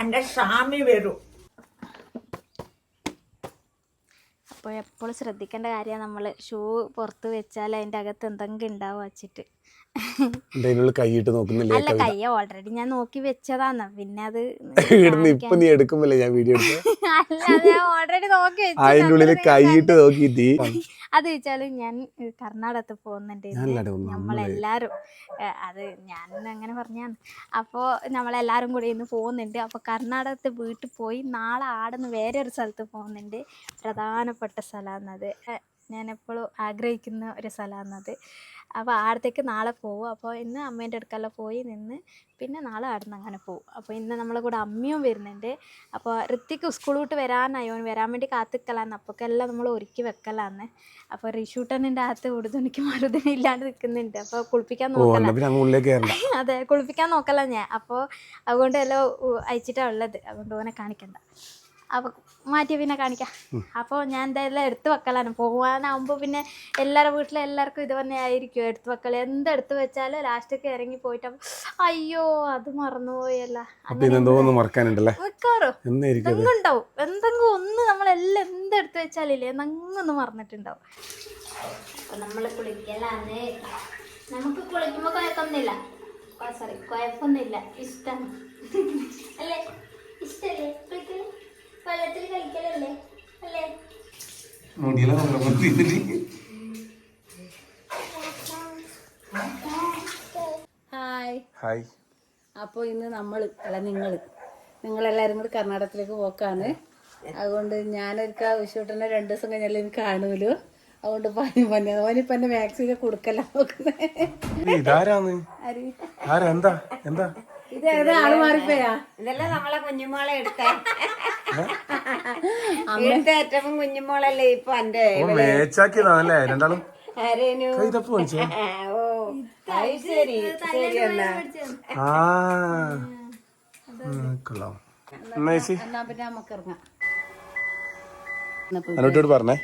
എന്റെ സ്വാമി വരും. അപ്പോൾ എപ്പോഴും ശ്രദ്ധിക്കേണ്ട കാര്യമാണ് നമ്മൾ ഷൂ പുറത്ത് വെച്ചാൽ അതിന്റെ അകത്ത് എന്തെങ്കിലും ഉണ്ടാവും വച്ചിട്ട്. കൈയിട്ട് നോക്കുന്നില്ലേ? അല്ല കൈ ഓൾറെഡി ഞാൻ നോക്കി വെച്ചതാന്ന്. പിന്നെ അത് ഇടുന്ന് ഇപ്പൊ നീ എടുക്കുമ്പല്ലേ ഞാൻ വീഡിയോ ഓൾറെഡി നോക്കി അതിന്റെ ഉള്ളിൽ കൈയിട്ട് നോക്കിയിട്ട് അത് വെച്ചാൽ ഞാൻ കർണാടകത്ത് പോകുന്നുണ്ട്. നമ്മളെല്ലാരും അത് ഞാൻ അങ്ങനെ പറഞ്ഞാണ്. അപ്പോൾ നമ്മളെല്ലാരും കൂടി ഇന്ന് പോകുന്നുണ്ട്. അപ്പോൾ കർണാടകത്ത് വീട്ടിൽ പോയി നാളെ ആടുന്ന് വേറെ ഒരു സ്ഥലത്ത് പോകുന്നുണ്ട്. പ്രധാനപ്പെട്ട സ്ഥലമാണത് ഞാൻ എപ്പോഴും ആഗ്രഹിക്കുന്ന ഒരു സ്ഥലമാണത് അപ്പോൾ ആടത്തേക്ക് നാളെ പോകും അപ്പോൾ ഇന്ന് അമ്മേന്റെ അടുക്കെല്ലാം പോയി നിന്ന് പിന്നെ നാളെ ആടുന്ന് അങ്ങനെ പോകും അപ്പോൾ ഇന്ന് നമ്മളെ കൂടെ അമ്മയും വരുന്നുണ്ട്. അപ്പോൾ ഋത്തിക്ക് സ്കൂൾ വിട്ട് വരാനായി? ഓൻ വരാൻ വേണ്ടി കാത്തിക്കലാന്ന്. അപ്പോഴൊക്കെല്ലാം നമ്മൾ ഒരുക്കി വെക്കലാന്ന്. അപ്പോൾ റിഷൂട്ടനിന്റെ അകത്ത് ഉടുതുണിക്ക് മറുതുണി ഇല്ലാണ്ട് നിൽക്കുന്നുണ്ട് അപ്പോൾ കുളിപ്പിക്കാൻ നോക്കല. ഉള്ളിലേക്ക് അതെ കുളിപ്പിക്കാൻ നോക്കല ഞാൻ. അപ്പോൾ അതുകൊണ്ട് എല്ലാം അയച്ചിട്ടാണ് ഉള്ളത്. അതുകൊണ്ട് ഓനെ കാണിക്കണ്ട. അപ്പോൾ മാറ്റി പിന്നെ കാണിക്കാം. അപ്പോൾ ഞാൻ എന്തായാലും എടുത്തു വെക്കലാണ്. പോവാനാവുമ്പോ പിന്നെ എല്ലാവരുടെ വീട്ടിലെ എല്ലാവർക്കും ഇത് തന്നെ ആയിരിക്കും എടുത്തു വെക്കൽ എടുത്തു വെച്ചാലും ലാസ്റ്റൊക്കെ ഇറങ്ങി പോയിട്ട് അയ്യോ അത് മറന്നുപോയല്ല. അപ്പൊ എന്തെങ്കിലും ഉണ്ടാവും എന്തെങ്കിലും ഒന്ന് നമ്മളെല്ലാം എടുത്തു വെച്ചാലില്ലേ എന്നങ്ങൊന്ന് മറന്നിട്ടുണ്ടാവും. അപ്പൊ നമ്മൾ കുളിക്കലാണ്. നമുക്ക് കുളിക്കുമ്പോൾ കുഴപ്പമൊന്നുമില്ല സോറി കുഴപ്പമൊന്നുമില്ല ഇഷ്ടമാണ് അല്ലേ? മുടിയെല്ലാം ഹായ്. ഹായ്. അപ്പോൾ ഇന്ന് നമ്മൾ അല്ല നിങ്ങൾ നിങ്ങളെല്ലാവരും കൂടി കർണാടകത്തിലേക്ക് പോക്കാണ്. അതുകൊണ്ട് ഞാനൊരിക്ക വിഷുട്ടനെ രണ്ട് ദിവസം കഴിഞ്ഞാലും എനിക്ക് കാണൂലു അതുകൊണ്ട് പനി പനി ഓനിപ്പം എന്റെ മാക്സിനെ കൊടുക്കല്ല നോക്കുന്നത് ഇത് ഏതാ ആൾ മാറിപ്പോയാ? ഇതെല്ലാം നമ്മളെ കുഞ്ഞുമോളെ എടുത്ത. ഏറ്റവും കുഞ്ഞുമോളല്ലേ ഇപ്പൊ എന്റെ ഓ മേച്ചാക്കിയതാണല്ലേ രണ്ടാളും? ഓ. ശരി ശരി എന്നാ. ആ. കൊള്ളാം. പറഞ്ഞേ.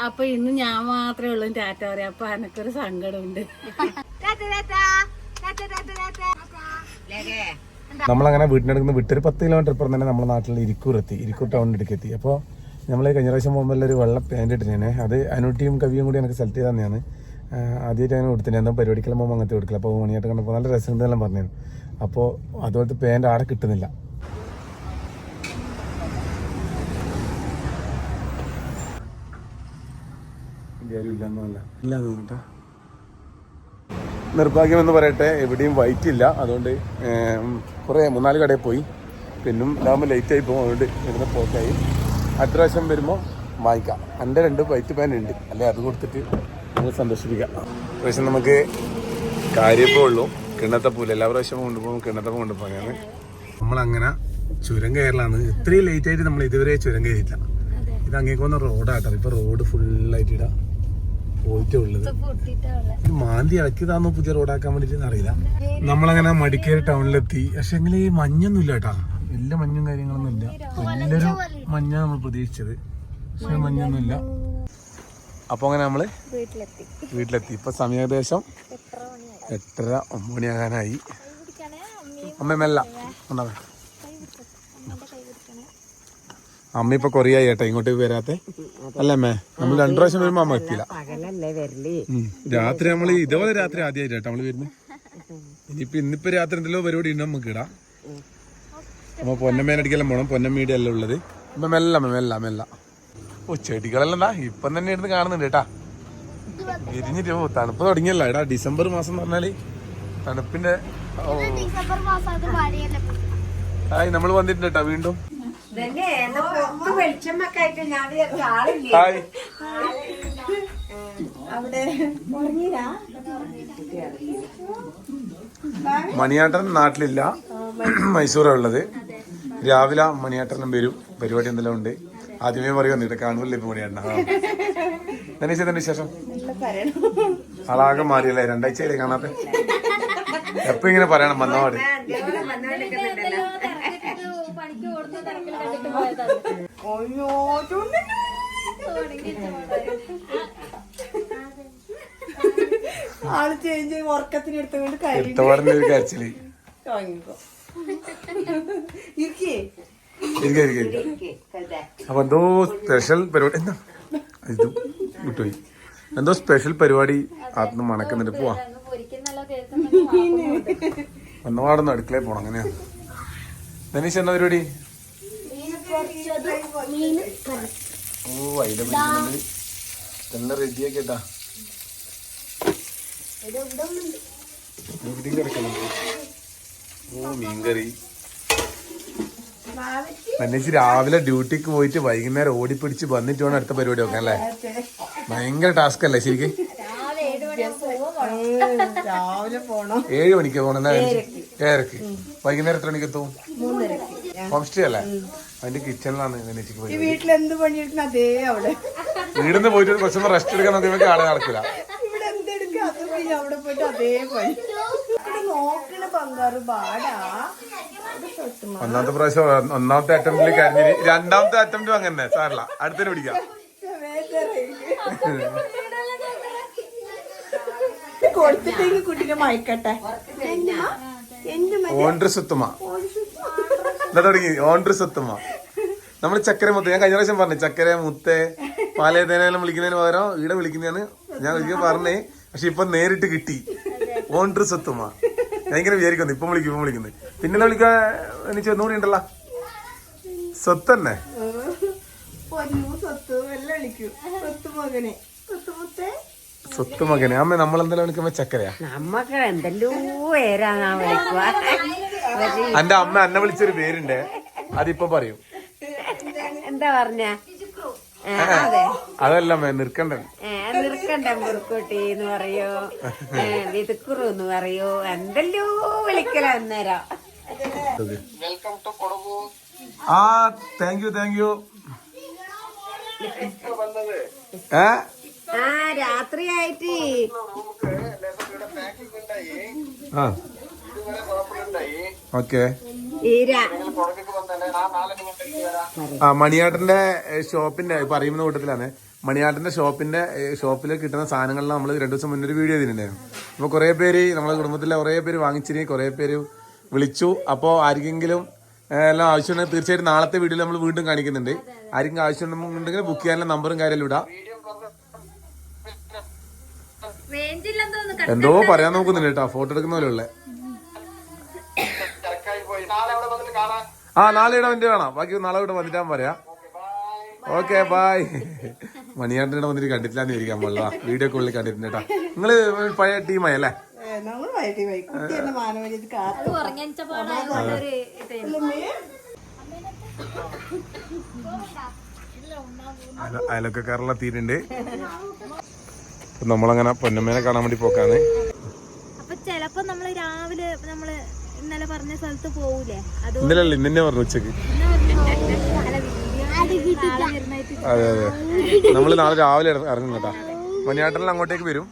അപ്പൊ ഇന്ന് ഞാൻ മാത്രമേ ഉള്ളൂ ടാറ്റ പറയാം. അപ്പൊ എനക്കൊരു സങ്കടമുണ്ട്. നമ്മളങ്ങനെ വീട്ടിനടുക്കുന്ന വിട്ടൊരു പത്ത് കിലോമീറ്റർ ഇപ്പുറം തന്നെ നമ്മുടെ നാട്ടിൽ ഇരിക്കൂർ എത്തി. ഇരിക്കൂർ ടൗണിലേക്ക് എത്തി അപ്പോൾ നമ്മൾ കഴിഞ്ഞ പ്രാവശ്യം പോകുമ്പോൾ ഒരു വെള്ള പാന്റ് ഇട്ടിരുന്നേ അത് അനുട്ടിയും കവിയും കൂടി എനിക്ക് സെലക്ട് ചെയ്ത് തന്നെയാണ് ആദ്യമായിട്ട് അങ്ങനെ കൊടുത്തിട്ട് എന്തോ പരിപാടിക്കെല്ലാം പോകുമ്പോൾ അങ്ങനത്തെ കൊടുക്കില്ല അപ്പോൾ മണിയായിട്ട് കണ്ടപ്പോൾ നല്ല രസമുണ്ടെന്നെല്ലാം പറഞ്ഞു അപ്പോൾ അതുപോലത്തെ പാന്റ് ആടെ കിട്ടുന്നില്ല. നിർഭാഗ്യം എന്ന് പറയട്ടെ എവിടെയും വൈറ്റ് ഇല്ല അതുകൊണ്ട് കുറേ മൂന്നാൽ കടയിൽ പോയി. പിന്നും ഇതാകുമ്പോൾ ലേറ്റ് ആയി പോകും. അതുകൊണ്ട് ഇവിടുന്ന് പോക്കായി അടുത്ത പ്രാവശ്യം വരുമ്പോൾ വാങ്ങിക്കാം. എന്റെ രണ്ട് വൈറ്റ് പാൻ ഉണ്ട്. അല്ലെ? അത് കൊടുത്തിട്ട് നമ്മൾ സന്തോഷിപ്പിക്കാം പ്രാവശ്യം നമുക്ക് കാര്യപ്പോ ഉള്ളൂ. കിണ്ണത്തപ്പൂല എല്ലാ പ്രാവശ്യവും കൊണ്ടുപോകും കിണ്ണത്തപ്പം കൊണ്ടുപോകാനാണ് നമ്മളങ്ങനെ ചുരം കയറലാണ്. ഇത്രയും ലേറ്റ് ആയിട്ട് നമ്മൾ ഇതുവരെ ചുരം കയറിയിട്ടില്ല. ഇത് അങ്ങേക്കൊന്ന് റോഡാട്ടോ ഇപ്പൊ റോഡ് ഫുള്ളായിട്ട് ഇടാ. പോയിട്ടേ ഉള്ളത് മാന്തി ഇളക്കിയതാണോ പുതിയ റോഡാക്കാൻ വേണ്ടിട്ട് അറിയില്ല. നമ്മളങ്ങനെ മടിക്കേരി ടൗണിലെത്തി. പക്ഷെ എങ്കിലും ഈ മഞ്ഞൊന്നും ഇല്ല കേട്ടാ വലിയ മഞ്ഞും കാര്യങ്ങളൊന്നും ഇല്ല വലിയൊരു മഞ്ഞ നമ്മൾ പ്രതീക്ഷിച്ചത്. പക്ഷെ മഞ്ഞൊന്നും ഇല്ല അപ്പൊ അങ്ങനെ നമ്മൾ വീട്ടിലെത്തി. വീട്ടിലെത്തി. ഇപ്പൊ സമയം ഏകദേശം എട്ടര ഒമ്പത് മണിയാകാനായി. അമ്മ മെല്ല. ഉണ്ടാവേ അമ്മ ഇപ്പൊ കൊറിയായി ഏട്ടാ ഇങ്ങോട്ട് വരാത്തെ. അല്ലേ അമ്മേ? നമ്മൾ രണ്ടു പ്രാവശ്യം വരുമ്പോ അമ്മ എത്തില്ല. രാത്രി നമ്മൾ ഇതേപോലെ രാത്രി ആദ്യമായിട്ടാ നമ്മൾ വരുന്നത് ഇനിയിപ്പോ ഇന്നിപ്പോ രാത്രി എന്തെല്ലോ പരിപാടി ഉണ്ട് നമുക്ക് ഇടാം. അമ്മ പൊന്നമ്മേനടിക്കെല്ലാം പോണം. പൊന്നമ്മയുടെ എല്ലാം ഉള്ളത്. അമ്മ മെല്ല അമ്മ, മെല്ല മെല്ല. ഓ ചെടികളെല്ലാം എന്താ ഇപ്പം തന്നെ ഇരുന്ന് കാണുന്നുണ്ട് കേട്ടാ. വിരിഞ്ഞിട്ട് ഓ തണുപ്പ് തുടങ്ങിയല്ല. എടാ ഡിസംബർ മാസം എന്ന് പറഞ്ഞാൽ തണുപ്പിന്റെ ഓ. മഴയല്ലേ. നമ്മൾ വന്നിട്ടുണ്ട് കേട്ടാ വീണ്ടും. ഹായ്. മണിയാട്ടൻ നാട്ടിലില്ല. മൈസൂറാണ് ഉള്ളത്. രാവിലെ മണിയാട്ടനും വരും. പരിപാടി എന്തെല്ലാം ഉണ്ട്? ആദ്യമേ പറയും വന്നിട്ട് കാണുമല്ലേ ഇപ്പൊ മണിയാട്ടൻ തന്നെ തന്നെ വിശേഷം? ആളാകെ മാറിയല്ലേ? രണ്ടാഴ്ചയല്ലേ കാണാത്ത? എപ്പോ ഇങ്ങനെ പറയണം? കൊടുത്ത തിരക്കിൽ കണ്ടിട്ട് പോയതാണ് അയ്യോ ആൾ ചേഞ്ച് ഉറക്കത്തിന് എടുത്തുകൊണ്ട് കരച്ചിൽ. അപ്പൊ എന്തോ സ്പെഷ്യൽ പരിപാടി എന്താ? ഇത് വിട്ടുപോയി. എന്തോ സ്പെഷ്യൽ പരിപാടി ആത്മ മണക്കുന്നുണ്ട് പോവാ. ഒന്നപാടൊന്ന് അടുക്കളയിൽ പോണം അങ്ങനെയാ. ധനീഷ് എന്താ പരിപാടി? ഓ എല്ലാം ഇവിടെയും കിടക്കുന്നുണ്ട് ഓ മീൻകറി. ധനീഷ് രാവിലെ ഡ്യൂട്ടിക്ക് പോയിട്ട് വൈകുന്നേരം ഓടിപ്പിടിച്ച് വന്നിട്ട് വേണം അടുത്ത പരിപാടി നോക്കാൻ അല്ലേ? ഭയങ്കര ടാസ്ക് അല്ലേ ശരിക്കും? ഏഴ് മണിക്ക് പോകണം ഏഴരക്ക്. വൈകുന്നേരം എത്ര മണിക്ക് എത്തും? ഹോം സ്റ്റേ അല്ലേ? അതിന്റെ കിച്ചണിലാണ് ധനീഷിക്ക് ഈ പരിപാടി വീട്ടിൽ എന്ത് പണിയെടുക്കുന്ന അതേ അവിടെ. വീടിന്ന് പോയിട്ട് കുറച്ചൊന്ന് റെസ്റ്റ് എടുക്കാൻ നോക്കിയപ്പോ ആളെ നടക്കില്ല ഇവിടെ എന്തെടുക്കുക അത് പിന്നെ അവിടെ പോയിട്ട് അതേ പണി. ഇവിടെ നോക്കണ ബംഗാറ് പാടാ. ഇത്. ഒന്നാമത്തെ പ്രാവശ്യം ഒന്നാമത്തെ അറ്റംപ്റ്റിൽ കരഞ്ഞിന് രണ്ടാമത്തെ അറ്റംപ്റ്റും അങ്ങനെ സാറില്ല അടുത്തതിന് പിടിക്കാം. കൊടുത്തിട്ടെങ്കിൽ കുട്ടീനെ മയക്കട്ടെ. എന്റെ എന്തുമ്മ? ഓൺഡ്രി സുത്തുമ എന്താ തുടങ്ങി. ഓൺട്രി സത്തുമ്മ നമ്മൾ ചക്കര മുത്ത. ഞാൻ കഴിഞ്ഞ പ്രാവശ്യം പറഞ്ഞു ചക്കര മുത്ത പാലേതേനെല്ലാം വിളിക്കുന്നതിന് പകരം ഇവിടെ വിളിക്കുന്നതാണ്. ഞാൻ ഒരിക്കലും പറഞ്ഞേ പക്ഷെ ഇപ്പൊ നേരിട്ട് കിട്ടി. ഓൺട്രി സത്തുമ്മ ഞാൻ ഇങ്ങനെ വിചാരിക്കുന്നു. ഇപ്പം വിളിക്കും ഇപ്പം വിളിക്കുന്നത് പിന്നെ വിളിക്കാൻ എനിക്ക് ഒന്നുകൂടി ഉണ്ടല്ലോ. സ്വത്ത് തന്നെ പൊന്നു സ്വത്ത് വിളിക്കും. മകനെ. അമ്മ നമ്മളെന്തെല്ലാം വിളിക്കുമ്പോ ചക്കരയാ? നമ്മക്ക് എന്തെല്ലോ വിളിക്കുക എന്റെ അമ്മ എന്നെ വിളിച്ചൊരു പേരുണ്ട്. അതിപ്പൊ പറയും. എന്താ പറഞ്ഞ? അതല്ല നിർക്കണ്ട. നിർക്കണ്ട മുറുക്കൂട്ടി എന്ന് പറയോ? വിതുക്കുറു എന്ന് പറയോ? എന്തെല്ലോ വിളിക്കല അന്നേരം. ആ താങ്ക് യു താങ്ക് യു ഏ? ആ രാത്രിയായിട്ട്. ആ. ഓക്കെ. ആ മണിയാട്ടന്റെ ഷോപ്പിന്റെ ഷോപ്പിന്റെ പറയുന്ന കൂട്ടത്തിലാണ്. മണിയാട്ടന്റെ ഷോപ്പിന്റെ ഷോപ്പിൽ കിട്ടുന്ന സാധനങ്ങളിൽ നമ്മൾ രണ്ടു ദിവസം മുന്നേ ഒരു വീഡിയോ ചെയ്തിട്ടുണ്ടായിരുന്നു. അപ്പൊ കുറെ പേര് നമ്മുടെ കുടുംബത്തിലെ കുറെ പേര് വാങ്ങിച്ചിരി കുറെ പേര് വിളിച്ചു. അപ്പോൾ ആർക്കെങ്കിലും എല്ലാം ആവശ്യമുണ്ടെങ്കിൽ തീർച്ചയായിട്ടും നാളത്തെ വീഡിയോയിൽ നമ്മൾ വീണ്ടും കാണിക്കുന്നുണ്ട്. ആർക്കെങ്കിലും ആവശ്യമുണ്ടെങ്കിൽ ബുക്ക് ചെയ്യാനുള്ള നമ്പറും കാര്യമെല്ലാം ഇടാം. എന്തോ പറയാൻ നോക്കുന്നുണ്ട് കേട്ടോ ഫോട്ടോ എടുക്കുന്ന പോലെ ഉള്ളേ ആ നാളെ ഇവിടെ വന്നിട്ട് കാണാം. ബാക്കി നാളെ ഇവിടെ വന്നിട്ടാൻ പറയാ. ഓക്കെ ബായ് മണിയാട്ടിന്റെ ഇവിടെ വന്നിട്ട് കണ്ടിട്ടില്ലാന്ന് വിചാരിക്കാൻ പാടില്ല. വീഡിയോ കോളിൽ കണ്ടിട്ടുണ്ട് കേട്ടോ. നിങ്ങൾ പഴയ ടീമായി അല്ലേ? അയലൊക്കെ കേരള എന്നെ തീരുണ്ട് നമ്മളങ്ങനെ പൊന്നമ്മേനെ കാണാൻ വേണ്ടി പോക്കാണ് അപ്പൊ ചെലപ്പോ നമ്മൾ രാവിലെ നമ്മൾ ഇന്നലെ പറഞ്ഞ സ്ഥലത്ത് പോവൂലേ? ഇന്നലെ ഇന്നെ പറഞ്ഞു ഉച്ചയ്ക്ക്. അതെ അതെ നമ്മൾ നാളെ രാവിലെ ഇറ- ഇറങ്ങും കേട്ടാ മണിയാട്ടനിൽ അങ്ങോട്ടേക്ക് വരും.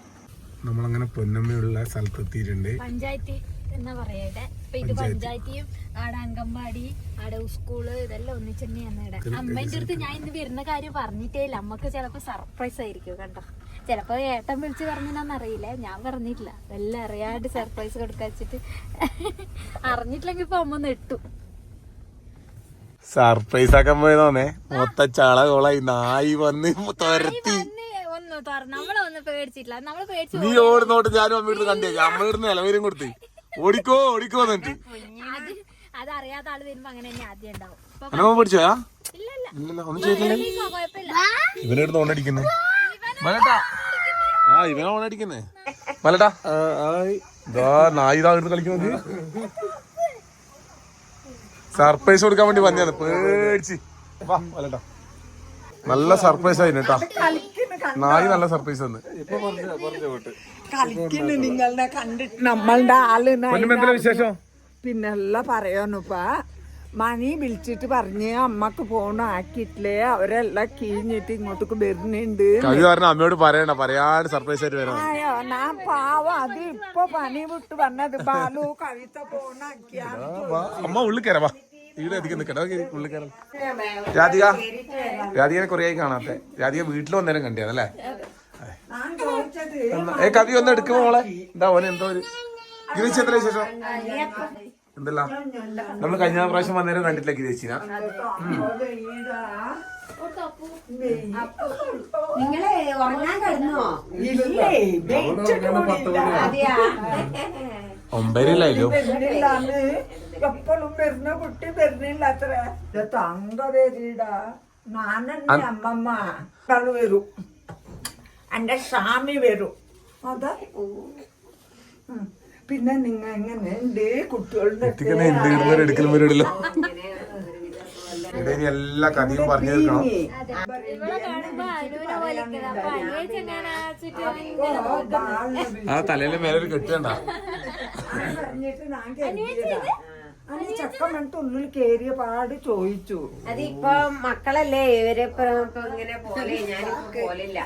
നമ്മളങ്ങനെ പൊന്നമ്മയുള്ള സ്ഥലത്ത് എത്തിയിട്ടുണ്ട് പഞ്ചായത്ത് എന്നാ പറയട്ടെ? ഇപ്പൊ ഇത് പഞ്ചായത്തിയും ആടെ അങ്കമ്പാടി ആടെ സ്കൂൾ ഇതെല്ലാം ഒന്നിച്ചെന്നെയാണ് ഇവിടെ. അമ്മേന്റെ അടുത്ത് ഞാൻ ഇന്ന് വരുന്ന കാര്യം പറഞ്ഞിട്ടേ ഇല്ല അമ്മയ്ക്ക് ചിലപ്പോ സർപ്രൈസ് ആയിരിക്കും കണ്ടോ ചിലപ്പോ ഏട്ടൻ വിളിച്ച് പറഞ്ഞാന്ന് അറിയില്ല ഞാൻ പറഞ്ഞിട്ടില്ല എല്ലാം അറിയാണ്ട് സർപ്രൈസ് കൊടുക്കാ വെച്ചിട്ട് അറിഞ്ഞിട്ടില്ലെങ്കിൽ ഇപ്പൊ അമ്മ നെട്ടു സർപ്രൈസ് ആക്കാൻ പോയതോന്നെ മൊത്ത ചള കോളായി നായി വന്ന് തുരത്തി നീ ഓടുന്നോട്ട് ഞാനും അമ്മ ഇടുന്ന് കണ്ടേ അമ്മ ഇടുന്ന ഇലവരും കൊടുത്ത് ഓടിക്കോ ഓടിക്കോ എന്നിട്ട് അതറിയാത്ത ആൾ വരുമ്പോ അങ്ങനെ തന്നെ ആദ്യം ഉണ്ടാവും ഇപ്പൊ അനമ്മ പഠിച്ചോയാ ഇല്ല ഇല്ല ഇല്ലല്ലോ ഒന്നും ചെയ്തില്ലേ ഇവനെടുത്ത് ഓണടിക്കുന്നേ മലട്ടാ. ആ ഇവനെ ഓണടിക്കുന്നേ മലട്ടാ. ഇതാ നായി ഇതാ എടുത്ത് കളിക്കുന്നത് സർപ്രൈസ് കൊടുക്കാൻ വേണ്ടി വന്നതാണ്. പേടിച്ച്. വാ മലട്ടാ. നല്ല സർപ്രൈസ് ആയിരുന്നു കേട്ടാ. നായി നല്ല സർപ്രൈസ് വന്ന് കളിക്കുന്നു നിങ്ങളുടെ കണ്ടിട്ട് നമ്മളുടെ ആൾ പിന്നെ വിശേഷം? പിന്നെല്ലാം പറയാനുപ്പാ. മണി വിളിച്ചിട്ട് പറഞ്ഞ് അമ്മയ്ക്ക് ഫോൺ ആക്കിയിട്ടില്ലേ? അവരെല്ലാം കീഞ്ഞിട്ട് ഇങ്ങോട്ടേക്ക് വരുന്നുണ്ട്. കവി പറഞ്ഞ അമ്മയോട് പറയണ പറയാണ്ട് സർപ്രൈസ് ആയിട്ട് ആയോ? ഞാൻ പാവം അത് ഇപ്പൊ പണി വിട്ട് വന്നത് ബാലു കവിത ഫോൺ ആക്കിയാ. അമ്മ ഉള്ളിൽ കയറാ വാ. ഇവിടെ അധികം നിൽക്കട്ടെ ഉള്ളിൽ കയറാം. രാധിക രാധികനെ കുറേ ആയി കാണാത്തെ. രാധിക വീട്ടിൽ വന്നേരം കണ്ടിയാണല്ലേ ഏ കവി ഒന്ന് എടുക്കുമോളെ മോളെ. എന്താ ഓനെ എന്തോ ഒരു എത്ര ശേഷം എന്തല്ല? നമ്മൾ കഴിഞ്ഞ പ്രാവശ്യം വന്നേരം കണ്ടിട്ടില്ല ഗിരീശിന. നിങ്ങളെ ഉറങ്ങാൻ കിടന്നോ? എപ്പോഴും വരുന്ന കുട്ടി വരുന്നില്ല അത്ര തങ്ക വരീട നാനെന്റെ അമ്മമ്മ. വരും. എന്റെ സ്വാമി വരും. അതാ. പിന്നെ നിങ്ങൾ എങ്ങനെ? ഉണ്ട് കുട്ടികളുടെ എടുക്കലും എല്ലാ കഥയും പറഞ്ഞു തീർക്കണം ആ തലയിലെ മേലെ ഒരു കെട്ടിയണ്ട? അന്ന് ചക്ക മണിട്ട് ഉള്ളിൽ കേറിയ പാട് ചോദിച്ചു. അതിപ്പോ മക്കളല്ലേ ഇവരെ ഇങ്ങനെ പോലെ ഞാനിപ്പോ പോലില്ല.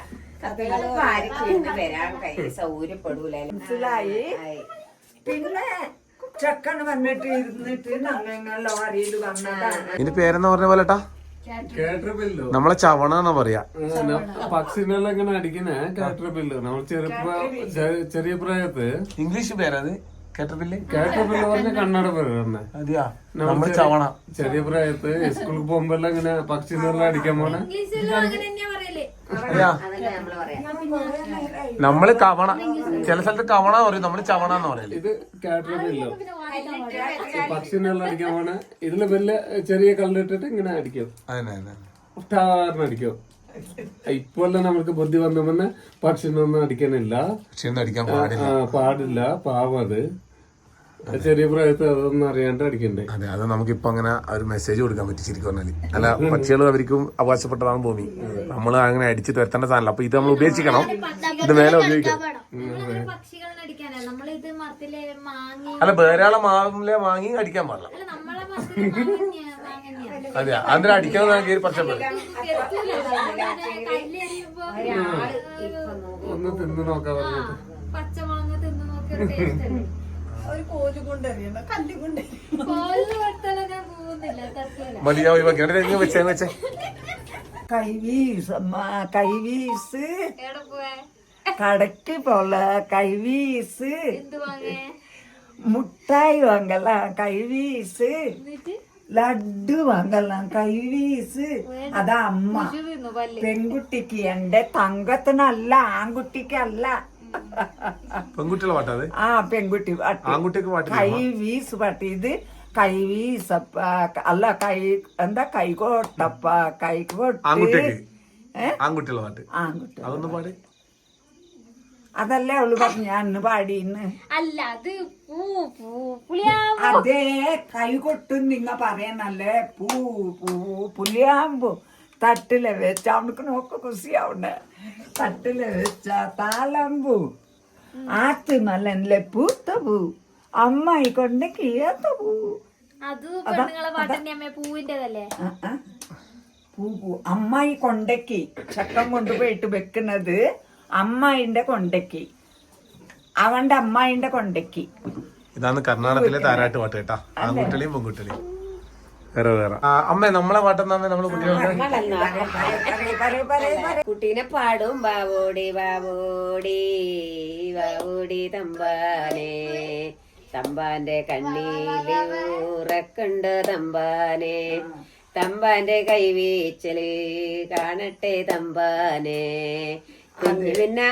കഥകൾ ആർക്കും വരാൻ കൈ സൗകര്യപ്പെടൂല. മനസ്സിലായി? പിന്നെ ചെക്കൻ വന്നിട്ട് ഇരുന്നിട്ട് ഞങ്ങൾ ലോറിയിൽ വന്നതാണ്. ഇനി പേരെന്ന് പറഞ്ഞ പോലെട്ടാ? കേട്ടറിപ്പില്ലോ. നമ്മളെ ചവണാന്നാ പറയാ. പക്ഷിനെല്ലാം ഇങ്ങനെ അടിക്കുന്നേ കേട്ടറിപ്പില്ലോ. നമ്മൾ ചെറിയ പ്രായത്ത് ഇംഗ്ലീഷ് പേരത്? കേട്ടറിപ്പില്ല? പറഞ്ഞ കന്നഡ പേര് തന്നെ അതെയാ. നമ്മൾ ചവണ. ചെറിയ പ്രായത്ത് സ്കൂളിൽ പോകുമ്പോ ഇങ്ങനെ പക്ഷിനെല്ലാം അടിക്കാൻ പോണേ. നമ്മൾ കവണ ചില സ്ഥലത്ത് കവണ പറയും നമ്മൾ ചവണ എന്ന് പറയൽ ഇത് കേട്ടറിപ്പില്ലോ പക്ഷിനെല്ലാം അടിക്കാൻ പോണേ ഇതിൽ വലിയ ചെറിയ കല്ലിട്ടിട്ട് ഇങ്ങനെ അടിക്കും. അതന്നെ അതന്നെ. ടാറിന് അടിക്കും. ഇപ്പൊ നമ്മൾക്ക് ബുദ്ധി വന്ന പിന്നെ പക്ഷിനൊന്നും അടിക്കാനില്ല. പാടില്ല. ആ, പാടില്ല. പാവം അത്. ചെറിയ പ്രായത്തിൽ അതൊന്നും അറിയാണ്ട് അടിക്കണ്ടേ? അതെ അത് നമുക്കിപ്പോ അങ്ങനെ ഒരു മെസ്സേജ് കൊടുക്കാൻ പറ്റി ശരിക്കും പറഞ്ഞാൽ. അല്ല പക്ഷികൾ അവർക്കും അവകാശപ്പെട്ടതാണ് ഭൂമി. നമ്മൾ അങ്ങനെ അടിച്ച് തുരത്തേണ്ട സാധനമല്ല. അപ്പൊ ഇത് നമ്മൾ ഉപേക്ഷിക്കണം. ഇത് മേലെ ഉപയോഗിക്കാം. പക്ഷികളെ അടിക്കാനാ. നമ്മളിത് മരത്തിലെ മാങ്ങി അല്ല വേറെ ആളെ മാവിലെ വാങ്ങി അടിക്കാൻ പാടില്ല. അതെ അതിന് അടിക്കാൻ കയറി കല്ലെറിയുമ്പോ ഒന്ന് തിന്നു നോക്കാൻ പറഞ്ഞു പച്ചമാങ്ങ തിന്നു അല്ലേ? ഒരു കോൽ കൊണ്ടറിയണം കല്ല് കൊണ്ട് കോലിന് കൊടുത്താലും ഞാൻ പോകുന്നില്ല തട്ടില്ല മതിയാ ഒഴിവാക്കി എന്നിട്ട് ഇങ്ങ് വെച്ചേ വെച്ചേ. കൈവീസ് അമ്മ കൈവീസ്. എവിടെ കടക്ക് പോല കൈവീസ്. എന്ത് വാങ്ങേ? മുട്ടായി വാങ്ങലാം കൈവീസ്. എന്നിട്ട്? ലഡു വാങ്ങലാം കൈവീസ്. അതാ അമ്മ. പെൺകുട്ടിക്ക് എന്റെ തങ്കത്തിനല്ല ആൺകുട്ടിക്കല്ല. പെൺകുട്ടികളെ പാട്ടാ അത് ആ പെൺകുട്ടി പാട്ട്. കൈ വീസ് പാട്ട്. ഇത് കൈ വീസപ്പ അല്ല കൈ എന്താ? കൈകോട്ടപ്പ കൈകോട്ട് കൈ? ആൺകുട്ടികളെ പാട്ട്. അതൊന്ന് പാട്. അതല്ലേ അവൾ പറഞ്ഞു ഞാൻ ഇന്ന് പാടിന്ന്. അല്ല അത് പൂ പൂ പുളിയാ അതേ കൈകൊട്ടും നിങ്ങ പറയണല്ലേ? പൂ പൂ പുലിയാമ്പു തട്ടിൽ വെച്ച അവനക്ക് നോക്ക കുസിയാവുണ്ട് തട്ടിൽ വെച്ച താളമ്പു. ആത്ത് മലനിലെ പൂത്ത പൂ. അമ്മായി കൊണ്ട് കീഴത്ത പൂ. അത് പെണ്ണുങ്ങളെ. പൂ പൂ. അമ്മായി കൊണ്ടക്കി. ചക്കം കൊണ്ടുപോയിട്ട് വെക്കുന്നത് അമ്മായിന്റെ കൊണ്ടക്കി. അവന്റെ അമ്മായിന്റെ കൊണ്ടക്കി. ഇതാണ് കർണാടകത്തിലെ താരാട്ട് പാട്ട് കേട്ടാ. ആൺകുട്ടികളെയും പെൺകുട്ടികളെയും. വേറെ വേറെ. ആ, അമ്മേ നമ്മളെ പാട്ടെന്നാ നമ്മൾ കുട്ടീനെ പാടും ബാബോടി ബാബോടി ബാബോടി തമ്പാനെ. തമ്പാന്റെ കണ്ണീൽ ഉറക്കുണ്ട് തമ്പാനെ. തമ്പാന്റെ കൈവീച്ചൽ കാണട്ടെ തമ്പാനെ. കുഞ്ഞു പിന്നെ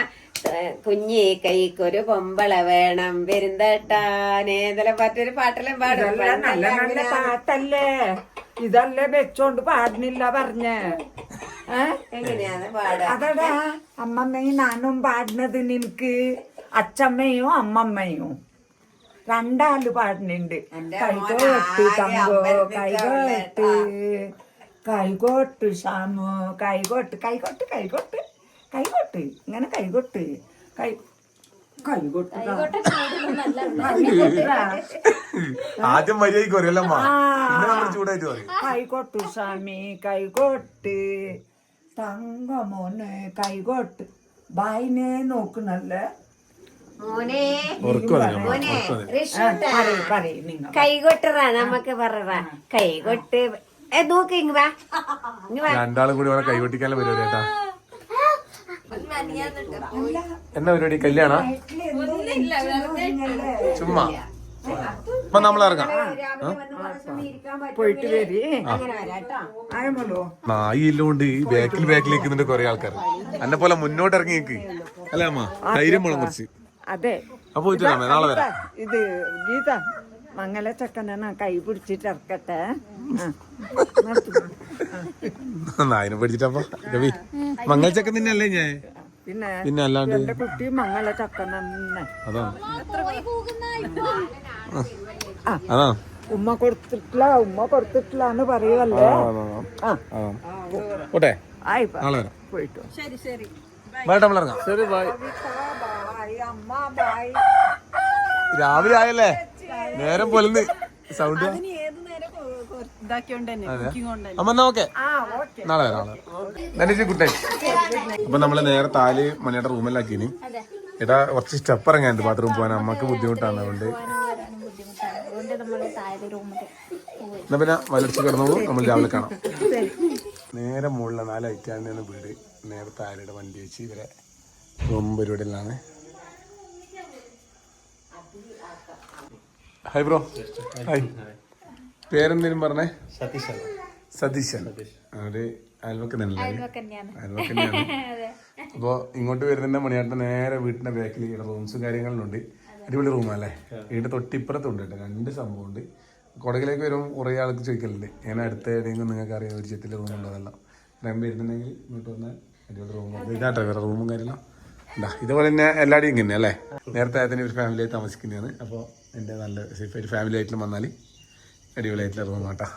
കുഞ്ഞി കൈക്കൊരു പൊമ്പള വേണം. പെരുന്തട്ടാനെ പാട്ടൊരു മറ്റൊരു പാട്ടെല്ലാം പാടും. നല്ല നല്ല പാട്ടല്ലേ? ഇതല്ലേ വെച്ചോണ്ട് പാടുന്നില്ല പറഞ്ഞ. എങ്ങനെയാണ് പാടുക? അതടാ അമ്മമ്മയും നാനും പാടുന്നത് നിനക്ക്. അച്ചമ്മയും അമ്മമ്മയും. രണ്ടാൾ പാടുന്നുണ്ട്. കൈകോട്ട് തമ്പോ കൈകോട്ട് കൈകോട്ട് ഷാമു കൈകോട്ട് കൈകോട്ട് കൈകോട്ട് കൈകോട്ട് ഇങ്ങനെ കൈകൊട്ട്. കൈ കൈകോട്ട് ആദ്യം മര്യാദയ്ക്ക് ചൂടായിട്ട് പറയും. കൈകോട്ട് സ്വാമി കൈകോട്ട്. തങ്കമോന് കൈകോട്ട്. ബായിനെ നോക്കണല്ലേ കൈകൊട്ടറാ നമുക്ക് പറ കൈകൊട്ട്. നോക്ക് ഇങ്ങ് വാ. രണ്ടാളും കൂടി കൈകൊട്ടിക്കാൻ പരിപാടി കേട്ടാ എന്നാ പരിപാടി? കല്യാണ? ചുമ്മാ. അപ്പൊ നമ്മൾ ഇറങ്ങാം. നായില്ലോണ്ട് ബാക്കിൽ ബാക്കിൽ നിൽക്കുന്നുണ്ട് കൊറേ ആൾക്കാർ എന്നെ പോലെ മുന്നോട്ട് ഇറങ്ങി നിൽക്ക് അല്ലേ അമ്മ ധൈര്യം വേണം കുറച്ച്. അതെ. അപ്പൊ പോയിട്ട് നാളെ വരാം. ഇത് ഗീത മംഗല ചക്കന കൈ പിടിച്ചിട്ട് ഇറക്കട്ടെ. നായിനെ പഠിച്ചിട്ടപ്പ രവി മംഗല തന്നെ അല്ലേ ഞാൻ? പിന്നെ പിന്നെ അല്ലാണ്ട് എന്റെ കുട്ടിയും ചക്കനെ അതാണ് അതാ. ഉമ്മ കൊടുത്തിട്ടില്ല ഉമ്മ കൊടുത്തിട്ടില്ല എന്ന് പറയുമല്ലേ നാളെ വരാം. ശരി വരട്ടെ നമ്മൾ ഇറങ്ങാം. ശരി ബൈ അമ്മ ബായ്. രാവിലെ ആയല്ലേ? നേരം പൊലന്ന് സൗണ്ട് അമ്മ എന്നാ ഓക്കെ. നാളെ വരാം നാളെ ധനിച്ച് ഗുഡ് നൈറ്റ്. അപ്പൊ നമ്മൾ നേരെ താൽ മണിയുടെ റൂമിലാക്കിനി. എടാ കുറച്ച് സ്റ്റെപ്പ് ഇറങ്ങാനുണ്ട് ബാത്റൂം പോകാൻ. അമ്മയ്ക്ക് ബുദ്ധിമുട്ടാണ് അതുകൊണ്ട്. എന്നാ പിന്നെ വലർച്ച കിടന്നോളൂ. നമ്മൾ രാവിലെ കാണാം. നേരെ മുകളിലെ നാല് ഐറ്റാണ് വീട്. നേരെ താരയുടെ വണ്ടി വെച്ച് ഇവരെ റൂം പരിപാടിയിലാണ്. ഹായ് ബ്രോ ഹായ് പേരെന്തേലും പറഞ്ഞേ? സതീശൻ. അവർ അയൽവക്കം തന്നെയല്ലേ അതൊക്കെ തന്നെയാണ്. അയൽവക്കം തന്നെയാണ്. അപ്പോൾ ഇങ്ങോട്ട് വരുന്നതിന്റെ മണിയാട്ട നേരെ വീട്ടിന്റെ ബാക്കിൽ ഇവിടെ റൂംസും കാര്യങ്ങളും ഉണ്ട്. അടിപൊളി റൂമല്ലേ വീട്ടിന്റെ തൊട്ടിപ്പുറത്തുണ്ട് കേട്ടോ. രണ്ട് സംഭവം ഉണ്ട് കൊടകിലേക്ക് വരുമ്പോൾ കുറേ ആൾക്ക് ചോദിക്കലുണ്ട്. ഞാൻ അടുത്ത എവിടെയെങ്കിലും നിങ്ങൾക്ക് അറിയാം ഒരു ചെത്തിൽ റൂം ഉണ്ടതെല്ലാം ഞാൻ വരുന്നുണ്ടെങ്കിൽ ഇങ്ങോട്ട് വന്നാൽ അടിപൊളി റൂം ഇതാട്ടോ വേറെ റൂമും കാര്യങ്ങളും. ഉണ്ടാ ഇതുപോലെ തന്നെ എല്ലാവരും ഇങ്ങനെ അല്ലേ? നേരത്തെ അതിന് ഒരു ഫാമിലിയായി താമസിക്കുന്നതാണ്. അപ്പോൾ എന്റെ നല്ല സേഫ് ആയിട്ട് ഫാമിലി ആയിട്ടും വന്നാൽ അടിപൊളിയായിട്ടുള്ള റൂം കേട്ടോ